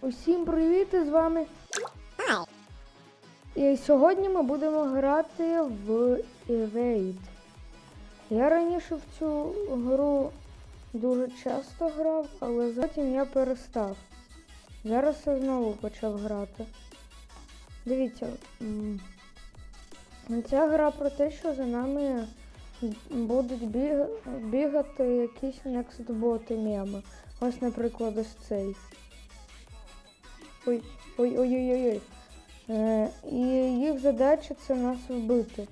Усім привіт! З вами. І сьогодні ми будемо грати в Evade. Я раніше в цю гру дуже часто грав, але потім я перестав. Зараз я знову почав грати. Дивіться, ця гра про те, що за нами будуть біг- бігати якісь некстботи меми. Ось, наприклад, ось цей. Ой, ой. Е, і їх задача це нас вбити.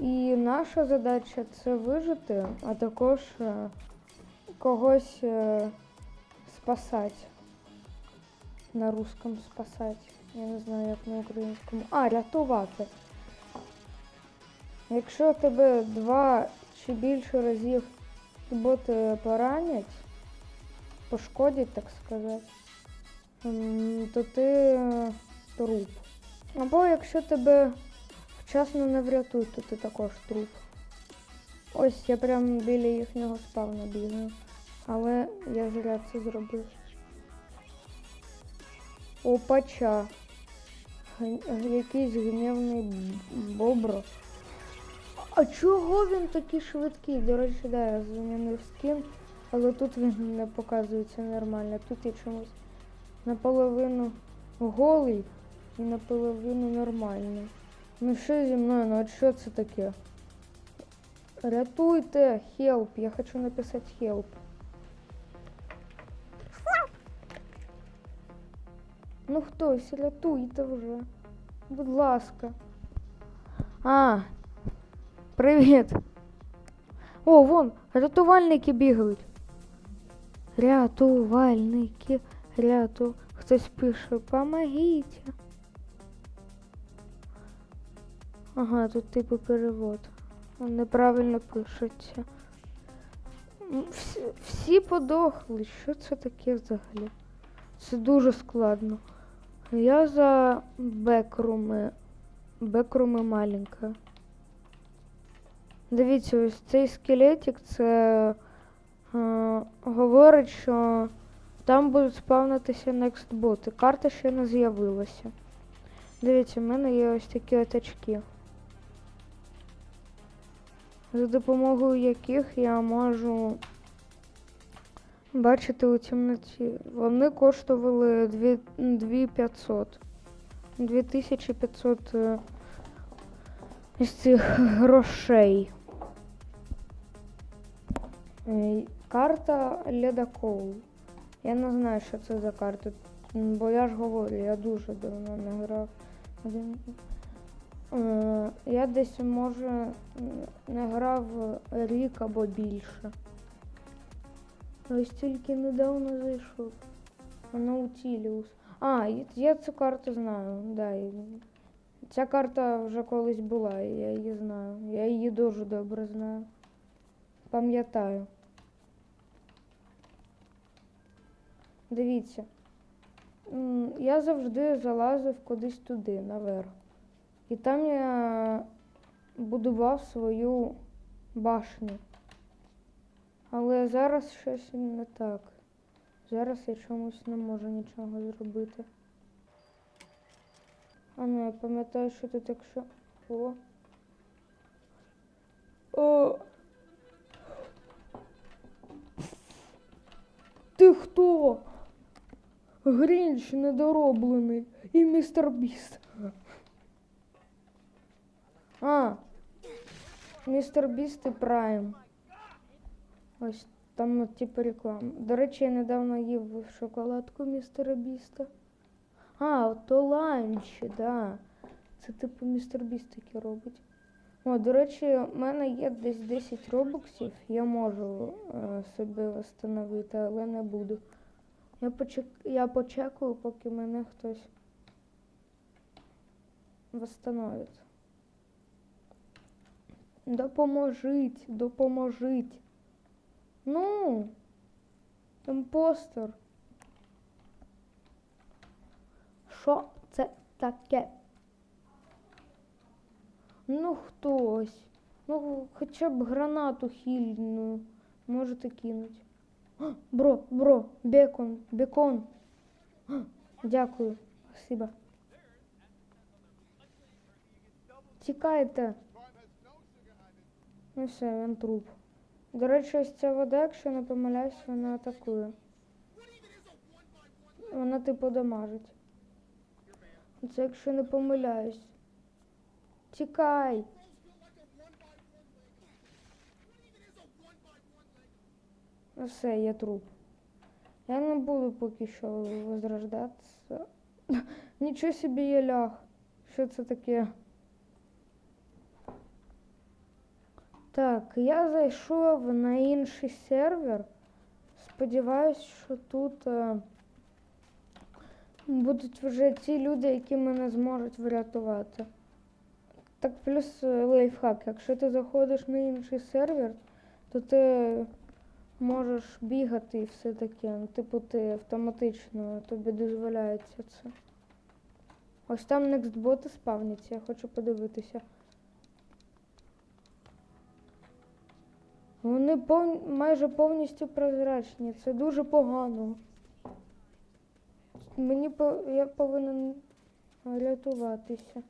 І наша задача це вижити, а також е, когось е, спасати. На русском спасати. Я не знаю, як на українському. А, рятувати. Якщо тебе два чи більше разів боти поранять, пошкодять, так сказати, то ти е, труп. Або якщо тебе вчасно не врятують, то ти також труп. Ось я прямо біля їхнього спавна бігаю. Але я зря це зробив. Опача. Якийсь гнівний бобро. А чого він такий швидкий? До речі, да, я змінив скін, але тут він не показується нормально. Тут я чомусь наполовину голий і наполовину нормальний. Ну що зі мною? Ну от що це таке? Рятуйте! Help! Я хочу написати help. Ну хтось, рятуйте вже. Будь ласка. А, привіт. О, вон, рятувальники бігають. Рятувальники, ряту. Хтось пише, помогите. Ага, тут типу перевод. Неправильно пишеться. Всі, всі подохли. Що це таке взагалі? Це дуже складно. Я за бекруми. Бекруми маленька. Дивіться, ось цей скелетик це е, говорить, що там будуть спавнитися некстботи. Карта ще не з'явилася. Дивіться, в мене є ось такі очки. За допомогою яких я можу бачити у темноті. Вони коштували 2500. 2500 е, із цих грошей. Е, Карта Ледокол. Я не знаю, що це за карта. Бо я ж говорю, я дуже давно не грав. Е, Я десь може не грав рік або більше. Ось тільки недавно зайшов. Наутіліус. А, я цю карту знаю. Да, ця карта вже колись була, я її знаю. Я її дуже добре знаю. Пам'ятаю. Дивіться. Я завжди залазив кудись туди, наверх. І там я будував свою башню. Але зараз щось не так. Зараз я чомусь не можу нічого зробити. А ну, я пам'ятаю, що тут якщо. О. О. Ти хто? Грінч недороблений і містер Біст. А. Містер Біст і Прайм. Ось там от, типу реклама. До речі, я недавно їв шоколадку містера Біста. А, то ланчі, да. Це типу містер Біст таке робить. О, до речі, в мене є десь 10 робоксів. Я можу е, собі встановити, але не буду. Я, почек... я почекаю, поки мене хтось восстановить. Допоможіть, допоможіть. Ну, імпостер. Що це таке? Ну хтось. Ну, хоча б гранату хільну можете кинути. Бро, бро, бекон, бекон. Дякую. Спасибо. Тікайте. Ну все, він труп. До речі, ось ця вода, якщо не помиляюсь, вона атакує. Вона типу дамажить. Це якщо не помиляюсь. Тікай! Все, я труп. Я не буду поки що возрождатися. Нічого собі я ляг. Що це таке? Так, я зайшов на інший сервер. Сподіваюсь, що тут е, будуть вже ті люди, які мене зможуть врятувати. Так, плюс е, лайфхак. Якщо ти заходиш на інший сервер, то ти можеш бігати і все таке. Ну, типу, ти автоматично тобі дозволяється це. Ось там некстботи спавняться, я хочу подивитися. Вони пов... майже повністю прозрачні. Це дуже погано. Мені по... я повинен рятуватися.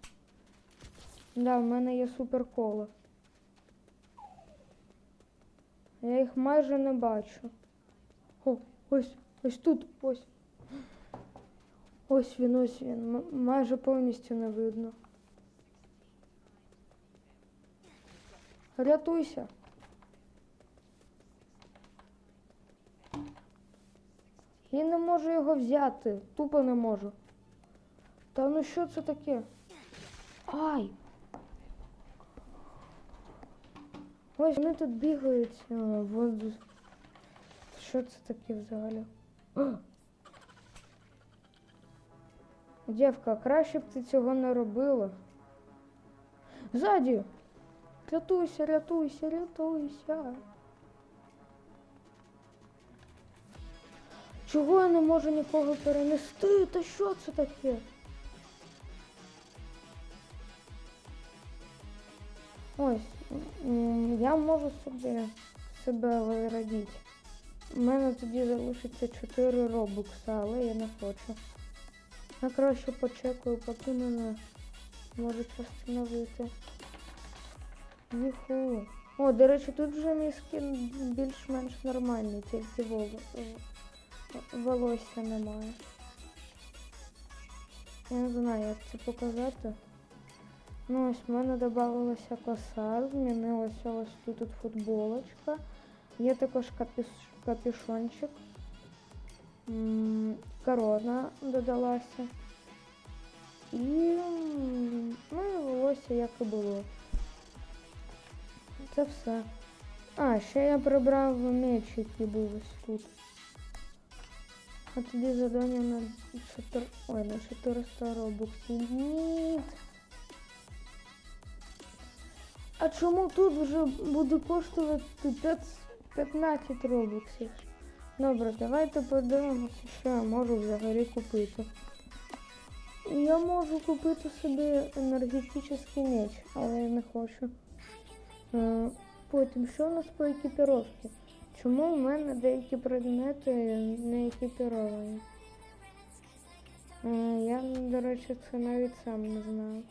Да, в мене є суперкола. Я їх майже не бачу. О, ось, ось тут, ось. Ось він, ось він. Майже повністю не видно. Рятуйся. Я не можу його взяти. Тупо не можу. Та ну що це таке? Ай! Ось вони тут бігають. а, воду. Що це таке взагалі? А! Дівка, краще б ти цього не робила. Ззаді! Рятуйся, рятуйся, рятуйся. Чого я не можу нікого перенести? Та що це таке? Ось, я можу собі себе вирадіти. У мене тоді залишиться 4 робокса, але я не хочу. Я краще почекаю, поки мене можуть встановити. Юху. О, до речі, тут вже мій скін більш-менш нормальний, тільки вол- волосся немає. Я не знаю, як це показати. Ну, ось в мене додавалася коса, змінилася ось тут от футболочка. Є також капіш, капюшончик. Корона додалася. І, ну, і волосся як і було. Це все. А, ще я прибрав меч, який був ось тут. А тоді задання на 4... Ой, на 400 робоксів. Ні. А чому тут вже буде коштувати 5 15 робоксів? Добре, давайте подивимося, що я можу взагалі купити. Я можу купити собі енергетичний меч, але я не хочу. Е, Потім, що у нас по екіпіровці? Чому в мене деякі предмети не екіпіровані? Е, Я, до речі, це навіть сам не знаю.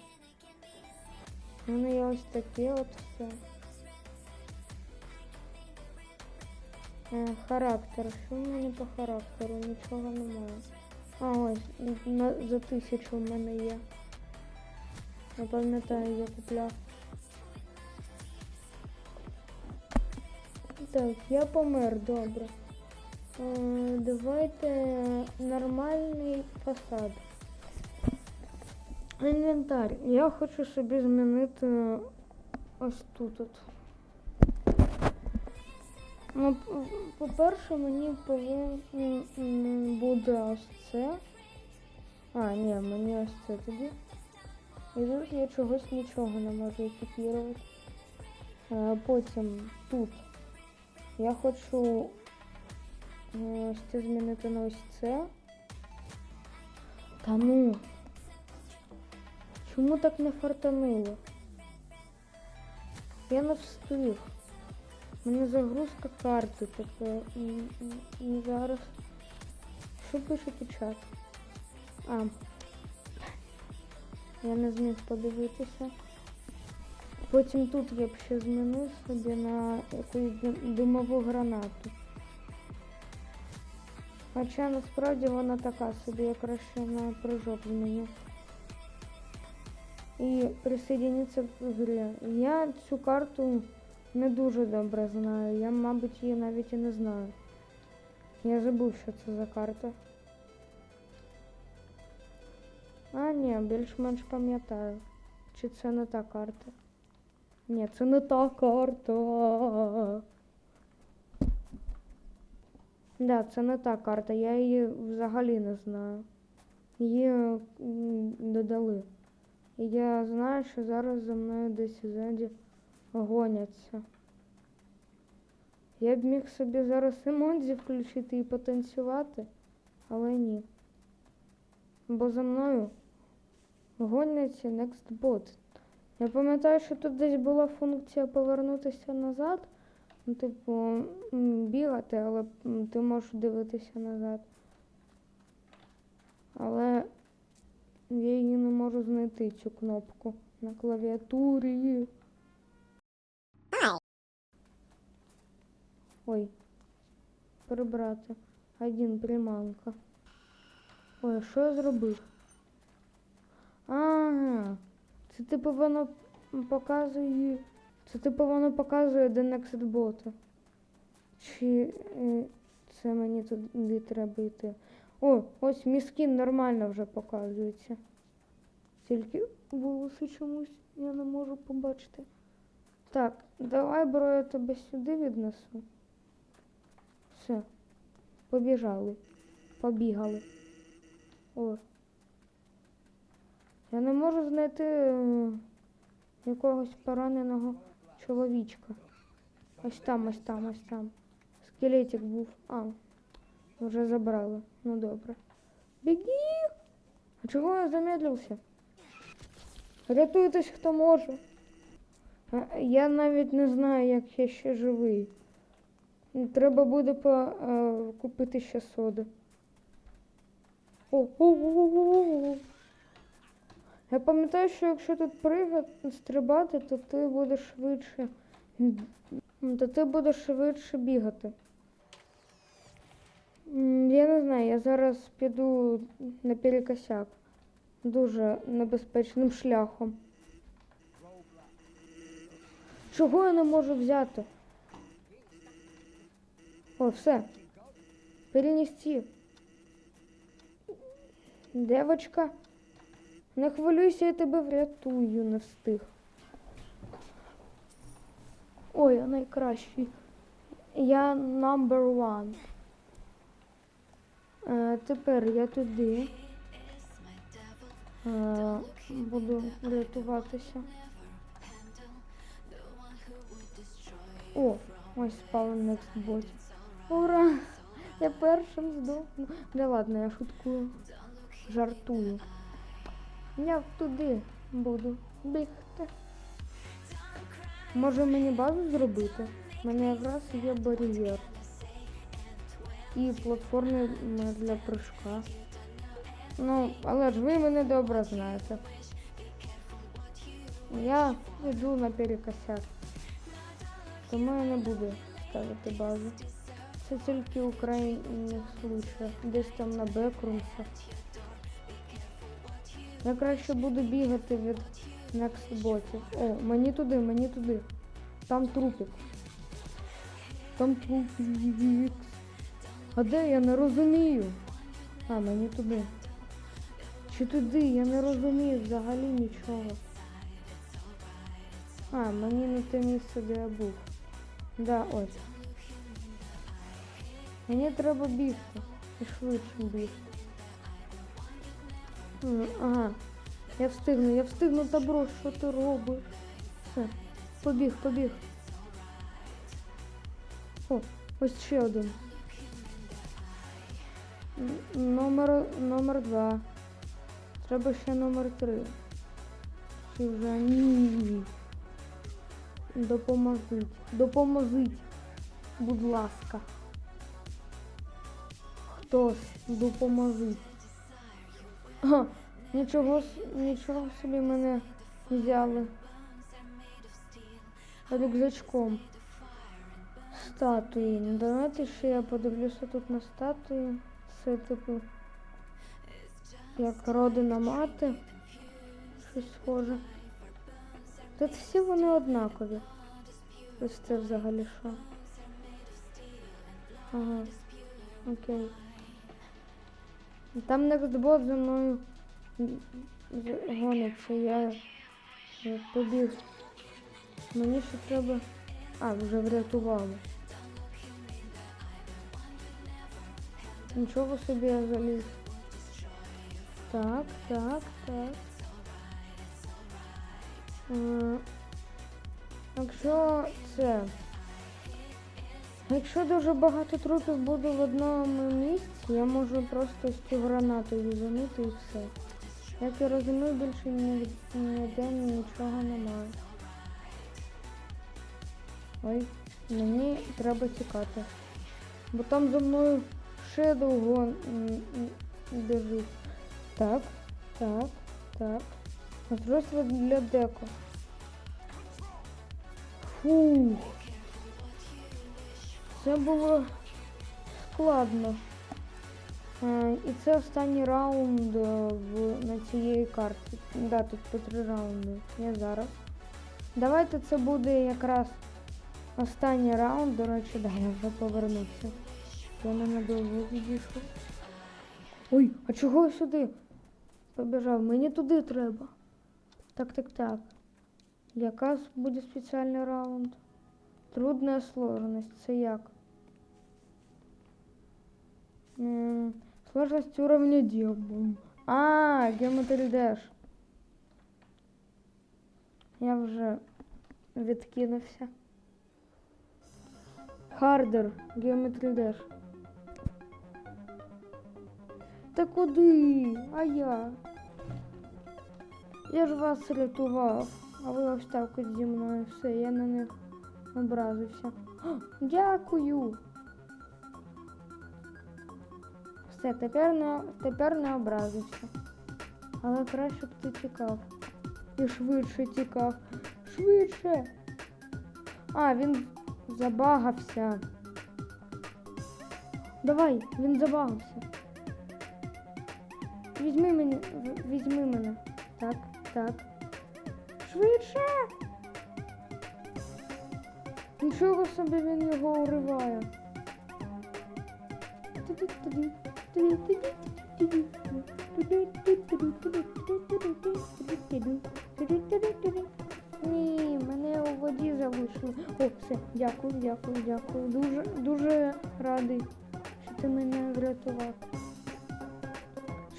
У мене є ось таке от все. Характер. Що в мене по характеру? Нічого немає. А, ось, на, за тисячу в мене є. Я пам'ятаю, я купляв. Так, я помер, добре. Е, давайте нормальний фасад. Інвентар. Я хочу собі змінити ось тут. От. Ну, по-перше, мені повинен буде ось це. А, ні, мені ось це тоді. І тут я чогось нічого не можу екіпірувати. Е, Потім тут я хочу е, ось це змінити на ось це. Та ну. Чому так не фартануло? Я не встиг. У мене загрузка карти тепер. І, і, і зараз. Що пишете чат? А. Я не зміг подивитися. Потім тут я б ще змінив собі на якусь дим- димову гранату. Хоча насправді вона така собі, я краще на прыжок зміню. І присоединитися в грі. Я цю карту не дуже добре знаю. Я, мабуть, її навіть і не знаю. Я забув, що це за карта. А, ні, більш-менш пам'ятаю. Чи це не та карта? Ні, це не та карта. Да, це не та карта. Я її взагалі не знаю. Її додали. І я знаю, що зараз за мною десь ззаді гоняться. Я б міг собі зараз емодзі включити і потанцювати, але ні. Бо за мною гоняться Next Bot. Я пам'ятаю, що тут десь була функція повернутися назад. Ну, типу, бігати, але ти можеш дивитися назад. Але я її не можу знайти, цю кнопку на клавіатурі. Ой. Прибрати. Один приманка. Ой, а що я зробив? Ага. Це типу воно показує. Це типу воно показує де next бота. Чи е, це мені туди треба йти? О, ось міскін нормально вже показується. Тільки волоси чомусь я не можу побачити. Так, давай, бро, я тебе сюди віднесу. Все. Побіжали. Побігали. О. Я не можу знайти е, якогось пораненого чоловічка. Ось там, ось там, ось там. Скелетик був. А, вже забрали. Ну добре. Біги! А чого я замедлився? Рятуйтесь, хто може. А, Я навіть не знаю, як я ще живий. Треба буде по, е, купити ще соди. О, о, о, о, о. Я пам'ятаю, що якщо тут пригати, стрибати, то ти будеш швидше. То ти будеш швидше бігати. Я не знаю, я зараз піду наперекосяк. Дуже небезпечним шляхом. Чого я не можу взяти? О, все. Перенести. Девочка, не хвилюйся, я тебе врятую, не встиг. Ой, я найкращий. Я number one. Е, тепер я туди. Е, буду рятуватися. О, ось next bot. Ура! Я першим здохну. Да ладно, я шуткую. Жартую. Я туди буду бігти. Може мені базу зробити? У мене якраз є бар'єр. І платформи для прыжка. Ну, але ж ви мене добре знаєте. Я йду наперекосяк. Тому я не буду ставити базу. Це тільки у крайніх случаях. Десь там на бекрумсах. Я краще буду бігати від next ботів. О, мені туди, мені туди. Там трупик. Там трупик. А де я не розумію? А, мені туди. Чи туди? Я не розумію взагалі нічого. А, мені не те місце, де я був. Да, ось. Мені треба бігти. І швидше бігти. Ага. Я встигну, я встигну добро, що ти робиш? Все. Побіг, побіг. О, ось ще один. Номер, номер два. Треба ще номер три. Чи вже ні. Допоможіть. Допоможіть. Будь ласка. Хтось допоможіть. Ага, нічого, нічого собі мене взяли. Рюкзачком. Статуї. Давайте ще я подивлюся тут на статуї. Це типу. Як родина мати. Щось схоже. Тут всі вони однакові. Ось це взагалі що. Ага. Окей. Там Некстбот за мною гониться, я побіг. Мені ще треба. А, вже врятували. Нічого собі я заліз. Так, так, так. Якщо це. Якщо дуже багато трупів буде в одному місці, я можу просто з цю гранату юзанути і все. Як я розумію, більше ні- ніде нічого немає. Ой, мені треба тікати. Бо там за мною ще довго м. Так, так, так. Устройство для деко. Фух. Це було складно. Е, І це останній раунд е, в, на цієї карті. Да, тут по три раунди. Я зараз. Давайте це буде якраз останній раунд. До речі, да, я вже повернувся. Я ненадовго відійшов. Ой, а чого я сюди? Побіжав. Мені туди треба. Так, так, так. Яка буде спеціальний раунд? Трудная сложность. Це як? М, Сложность уровня Демон. А, Geometry Dash. Я вже відкинувся. Хардер, Geometry Dash. Та куди? А я? Я ж вас рятував, а ви ось так от зі мною. Все, я на них образився. Дякую. Все, тепер не, тепер не образився. Але краще б ти тікав. І швидше тікав. Швидше. А, він забагався. Давай, він забагався. Візьми мене, візьми мене. Так, так. Швидше. Нічого собі він його уриває. Ні, мене у воді залишили. О, все, дякую, дякую, дякую. Дуже, дуже радий, що ти мене врятував.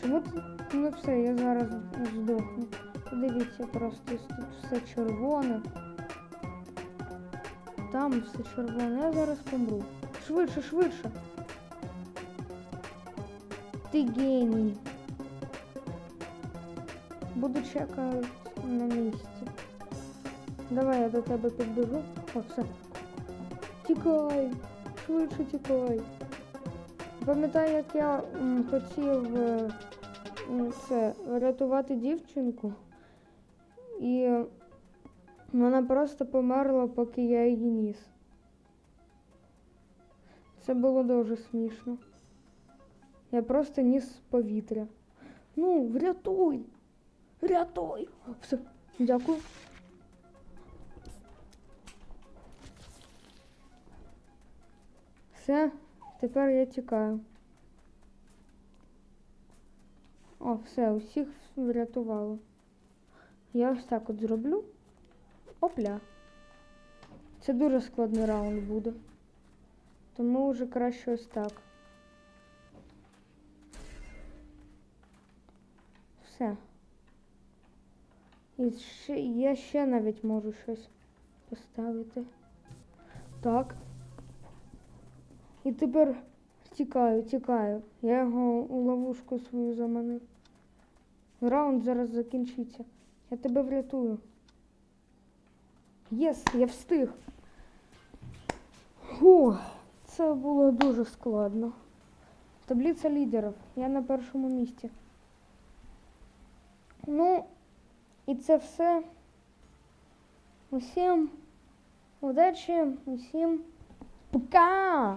Чому ти? Ну все, я зараз здохну. Подивіться, просто тут все червоне. Там все червоне, я зараз помру. Швидше, швидше. Ти геній. Буду чекати на місці. Давай я до тебе підбіжу. О, все. Тікай! Швидше тікай. Пам'ятаю, як я хотів е, це врятувати дівчинку, і вона просто померла, поки я її ніс. Це було дуже смішно. Я просто ніс повітря. Ну, врятуй! Врятуй! Все, дякую. Все, тепер я тікаю. О, все, усіх врятувало. Я ось так от зроблю. Опля. Це дуже складний раунд буде. Тому вже краще ось так. Все. І ще, я ще навіть можу щось поставити. Так. І тепер тікаю, тікаю. Я його у ловушку свою заманив. Раунд зараз закінчиться. Я тебе врятую. Єс, я встиг. Фу, це було дуже складно. Таблиця лідерів. Я на першому місці. Ну, і це все. Усім удачі, усім пока!